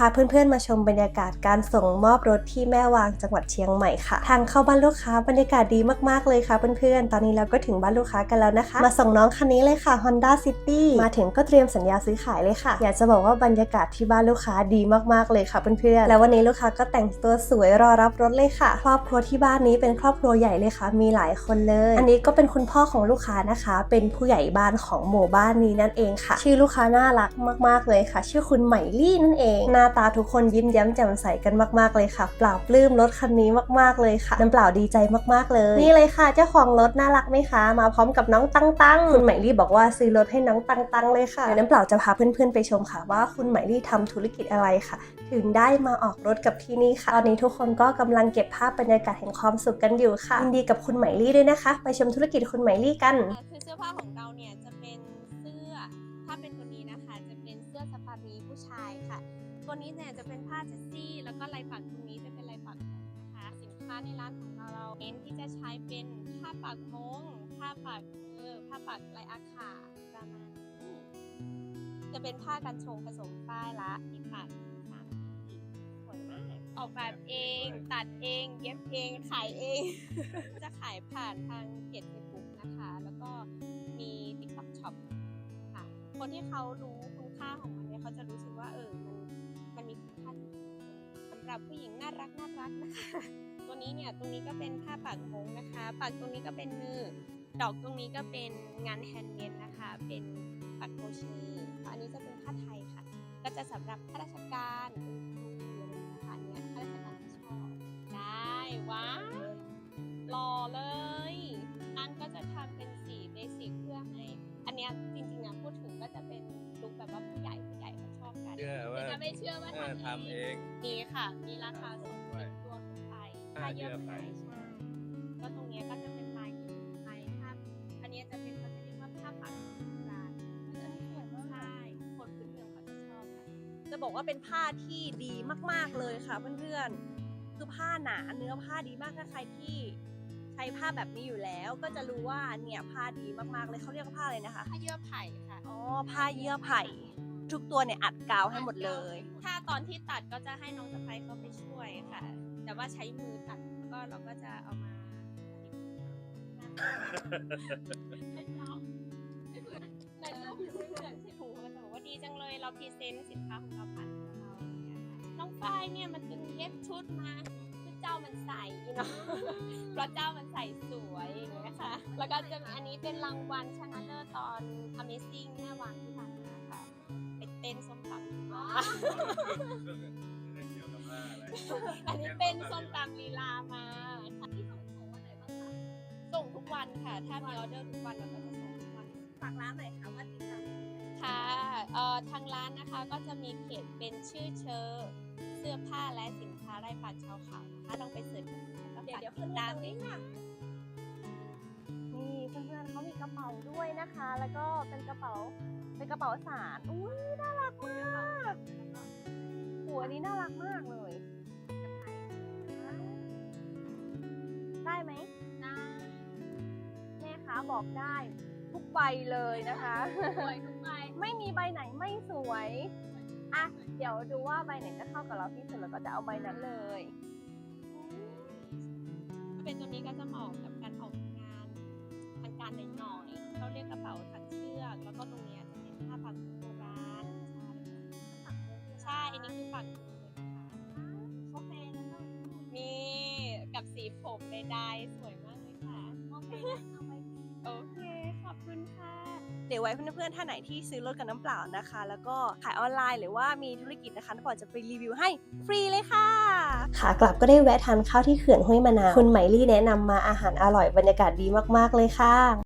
พาเพื่อนๆมาชมบรรยากาศการส่งมอบรถที่แม่วางจังหวัดเชียงใหม่ค่ะ ทางเข้าบ้านลูกค้าบรรยากาศดีมากๆเลยค่ะเพื่อนๆ ตอนนี้เราก็ถึงบ้านลูกค้ากันแล้วนะคะ มาส่งน้องคันนี้เลยค่ะ Honda City มาถึงก็เตรียมสัญญาซื้อขายเลยค่ะ อยากจะบอกว่าบรรยากาศที่บ้านลูกค้าดีมากๆเลยค่ะเพื่อนๆ แล้ววันนี้ลูกค้าก็แต่งตัวสวยรอรับรถเลยค่ะ ครอบครัวที่บ้านนี้เป็นครอบครัวใหญ่เลยค่ะ มีหลายคนเลย อันนี้ก็เป็นคุณพ่อของลูกค้านะคะ เป็นผู้ใหญ่บ้านของหมู่บ้านนี้นั่นเองค่ะ ชื่อลูกค้าน่ารักมากๆเลยค่ะ ชื่อคุณไหมลี่นั่นเองน้าตาทุกคนยิ้มแย้มแจ่มใสกันมากๆเลยค่ะปราบปลื้มรถคันนี้มากๆเลยค่ะน้ำเปล่าดีใจมากๆเลย นี่เลยค่ะ เจ้าของรถน่ารักไหมคะ มาพร้อมกับน้องตังตังคุณไหมลี่บอกว่าซื้อรถให้น้องตังตังเลยค่ะเดี๋ยวน้ำเปล่าจะพาเพื่อนๆไปชมค่ะ ว่าคุณไหมลี่ทำธุรกิจอะไรค่ะ ถึงได้มาออกรถกับที่นี่ค่ะ ตอนนี้ทุกคนก็กำลังเก็บภาพบรรยากาศแห่งความสุขกันอยู่ค่ะยินดีกับคุณไหมลี่ด้วยนะคะ ไปชมธุรกิจคุณไหมลี่กันเอ่อคือเสื้อผ้าของเราเนี่ยจะเป็นเสื้อถ้าเป็นตัวนี้นะคะ จะเป็นเสื้อสปารีผู้ชายค่ะ ตัวนี้เนี่ยจะเป็นผ้าเจสซี่ แล้วก็ลายปักตรงนี้จะเป็นลายปักมงนะคะ สินค้าในร้านของเราเราเน้นที่จะใช้เป็นผ้าปักมงผ้าปักเออผ้าปักลายอาขาประมาณนี้จะเป็นผ้ากันชงผสมฝ้ายละที่ปักสามสีสวยมากออกแบบเอง ตัดเอง เย็บเองขายเอง จะขายผ่านทางเพจเฟซบุ๊กนะคะ แล้วก็มี TikTok Shop ค่ะ คนที่เขารู้ับผู้หญิงน่ารักน่ารักนะคะ ตัวนี้เนี่ยตรงนี้ก็เป็นผ้าปักมงนะคะปักตรงนี้ก็เป็นมือ ดอกตรงนี้ก็เป็นงานแฮนด์เมดนะคะ เป็นปักโคชีอันนี้จะเป็นผ้าไทยค่ะ ก็จะสำหรับข้าราชการครู ไม่เชื่อว่าเออทำทำเองมีค่ะ มีราคาส่งสิบตัวขึ้นไปผ้าเยื่อไผ่ใช่ก็ตรงเนี้ยก็จะเป็นลายที่ไทยภาพอันเนี้ยจะเป็นเขาจะเรียกว่าผ้าปักโบราณอันนี้สวยมากใช่คนพื้นเมืองเขาจะชอบกันจะบอกว่าเป็นผ้าที่ดีมาก ๆเลยค่ะเพื่อนๆคือผ้าหนาเนื้อผ้าดีมากถ้าใครที่ใช้ผ้าแบบนี้อยู่แล้ว ก็จะรู้ว่าเนี่ยผ้าดีมากๆเลยเขาเรียกว่าผ้าอะไรนะคะผ้าเยื่อไผ่ค่ะ อ๋อผ้าเยื่อไผ่ ทุกตัวเนี่ยอัดกาวให้หมดเลย ถ้าตอนที่ตัดก็จะให้น้องสะพ้ายเขาไปช่วยค่ะ แต่ว่าใช้มือตัดก็เราก็จะเอามาในรูปเหมือนใช่หูก็จะบอกว่าดีจังเลยเราพรีเซนต์สินค้าของเราผ่านของเราเงี้ยน้องฝ้ายเนี่ยมันจึงเย็บชุดมาคือเจ้ามันใส่เนาะเพราะเจ้ามันใส่สวยอย่างเงี้ยค่ะ แล้วก็จะอันนี้เป็นรางวัลชนะเลิศตอน Amazing แม่วางที่ผ่าน เป็นเต้นส้มตำมาอันนี้เป็นส้มตำลีลามาค่ะที่ส่งของวันไหนบ้างคะส่งทุกวันค่ะ ถ้ามีออเดอร์ทุกวันเราก็จะส่งทุกวัน ฝากร้านหน่อยค่ะว่าติดตามค่ะเอ่อทางร้านนะคะก็จะมีเพจเป็นชื่อเชอร์เสื้อผ้าและสินค้าไร่ปักชาวเขานะคะลองไปเสิร์ชกันแล้วก็เดี๋ยวฝากเดี๋ยวติขึ้นดตาตามมนี้ด้วยค่ะนี่เพื่อนๆเขามีกระเป๋าด้วยนะคะ แล้วก็เป็นกระเป๋า เป็นกระเป๋าสารอุ้ยน่ารักมากหัวนี้น่ารักมากเลย ได้ไหมได้แม่ค้าบอกได้ทุกใบเลยนะคะ สวยทุกใบไม่มีใบไหนไม่สวยอะเดี๋ยวดูว่าใบไหนจะเข้ากับเราที่สุดแล้วก็จะเอาใบนั้นเลยถ้าเป็นตัวนี้ก็จะเหมาะกับการออกงานทางการหน่อ นี้คือปักมือนะคะโอเคแล้วเนะมีกับสีผมใดๆสวยมากเลยค่ะ โอเคเอาไปโอเค ขอบคุณค่ะ เดี๋ยวไว้เพื่อนๆท่านไหนที่ซื้อรถกับน้ำเปล่านะคะ แล้วก็ขายออนไลน์หรือว่ามีธุรกิจนะคะน้ำเปล่าจะไปรีวิวให้ฟรีเลยค่ะ ขากลับก็ได้แวะทานข้าวที่เขื่อนห้วยมะนาว คุณไหมลี่แนะนำมาอาหารอร่อยบรรยากาศดีมากๆเลยค่ะ